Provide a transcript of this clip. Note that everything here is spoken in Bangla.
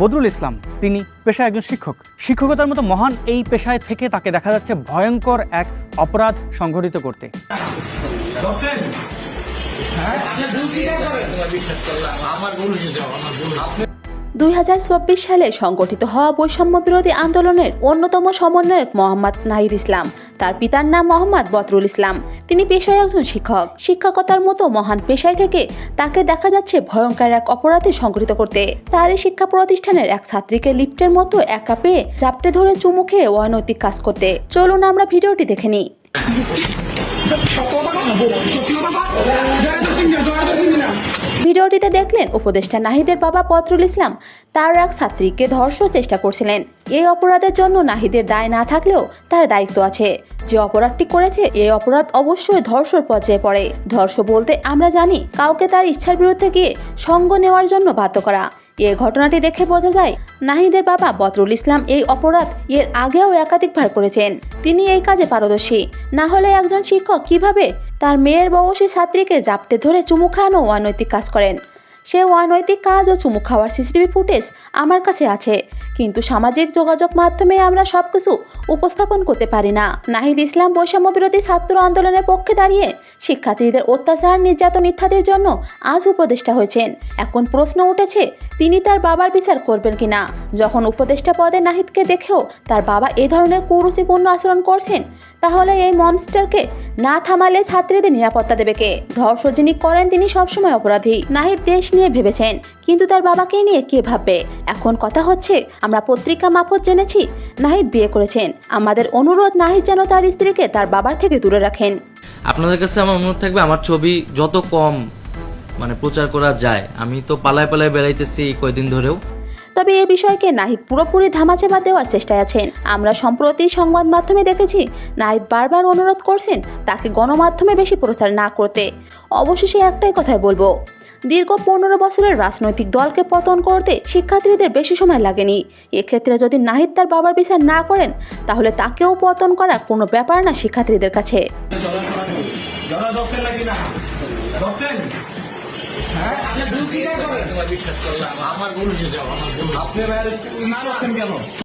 বদরুল ইসলাম, তিনি পেশায় একজন শিক্ষক। শিক্ষকতার মতো মহান এই পেশায় থেকে তাকে দেখা যাচ্ছে ভয়ঙ্কর এক অপরাধ সংঘটিত করতে। দুই হাজার চব্বিশ সালে সংগঠিত হওয়া বৈষম্য বিরোধী আন্দোলনের অন্যতম সমন্বয়ক মোহাম্মদ নাহিদ ইসলাম। তার পিতার নাম মোহাম্মদ বদরুল ইসলাম। তিনি পেশায় একজন শিক্ষক। শিক্ষকতার মতো মহান পেশায় থেকে তাকে দেখা যাচ্ছে ভয়ঙ্কর এক অপরাধে সংগঠিত করতে। তার এই শিক্ষা প্রতিষ্ঠানের এক ছাত্রীকে লিফটের মতো একা পেয়ে চাপটে ধরে চুমু খেয়ে অনৈতিক কাজ করতে। চলুন আমরা ভিডিওটি দেখে নিই। ভিডিওটিতে দেখলেন উপদেষ্টা নাহিদের বাবা পত্রুল ইসলাম। তার এক ছাত্রীকে ধর্ষণ চেষ্টা করছিলেন। এই অপরাধের জন্য নাহিদের দায় না থাকলেও তার দায়িত্ব আছে। যে অপরাধটি করেছে, এই অপরাধ অবশ্যই ধর্ষণ পর্যায়ে পড়ে। ধর্ষ বলতে আমরা জানি, কাউকে তার ইচ্ছার বিরুদ্ধে গিয়ে সঙ্গ নেওয়ার জন্য বাধ্য করা। এই ঘটনাটি দেখে বোঝা যায়, নাহিদের বাবা বদরুল ইসলাম এই অপরাধ এর আগেও একাধিকবার করেছেন। তিনি এই কাজে পারদর্শী। না হলে একজন শিক্ষক কীভাবে তার মেয়ের বয়সী ছাত্রীকে জাপটে ধরে চুমু খাওয়ানো অনৈতিক কাজ করেন। সে অনৈতিক কাজ ও চুমু খাওয়ার সিসিটিভি ফুটেজ আমার কাছে আছে, কিন্তু সামাজিক যোগাযোগ মাধ্যমে আমরা সব কিছু উপস্থাপন করতে পারি না। নাহিদ ইসলাম বৈষম্য বিরোধী ছাত্র আন্দোলনের পক্ষে দাঁড়িয়ে শিক্ষার্থীদের অত্যাচার, নির্যাতন ইত্যাদির জন্য আজ উপদেষ্টা হয়েছেন। এখন প্রশ্ন উঠেছে, তিনি তার বাবার বিচার করবেন কিনা? যখন উপদেষ্টা পদে নাহিদকে দেখেও তার বাবা এ ধরনের কুরুচিপূর্ণ আচরণ করছেন, তাহলে এই মনস্টারকে না থামালে ছাত্রীদের নিরাপত্তা দেবে কে? ধর্ষ যিনি করেন তিনি সবসময় অপরাধী। নাহিদ দেশ নিয়ে ভেবেছেন, কিন্তু তার বাবাকে নিয়ে কে ভাববে? এখন কথা হচ্ছে, আমরা পত্রিকা মারফত জেনেছি, নাহিদ বিয়ে করেছেন। আমাদের অনুরোধ, নাহিদ যেন তার স্ত্রীকে তার বাবার থেকে দূরে রাখেন। আপনাদের কাছে আমার অনুরোধ থাকবে, আমার ছবি যত কম মানে প্রচার করা যায়, আমি তো পালায় পালায় বেড়াইতেছি কয়দিন ধরেও। তবে এই বিষয়কে নাহিদ পুরোপুরি ধামাচাপা দেওয়ার চেষ্টায় আছেন। আমরা সম্প্রতি সংবাদ মাধ্যমে দেখেছি, নাহিদ বারবার অনুরোধ করছেন তাকে গণমাধ্যমে বেশি প্রচার না করতে। অবশেষে একটাই কথাই বলব, দীর্ঘ পনেরো বছরের রাজনৈতিক দলকে পতন করতে শিক্ষার্থীদের বেশি সময় লাগেনি। এক্ষেত্রে যদি নাহিদ তার বাবার বিচার না করেন, তাহলে তাকেও পতন করা কোনো ব্যাপার না শিক্ষার্থীদের কাছে। আমার ভুল হয়েছে আমার ভুল। আপনি কেন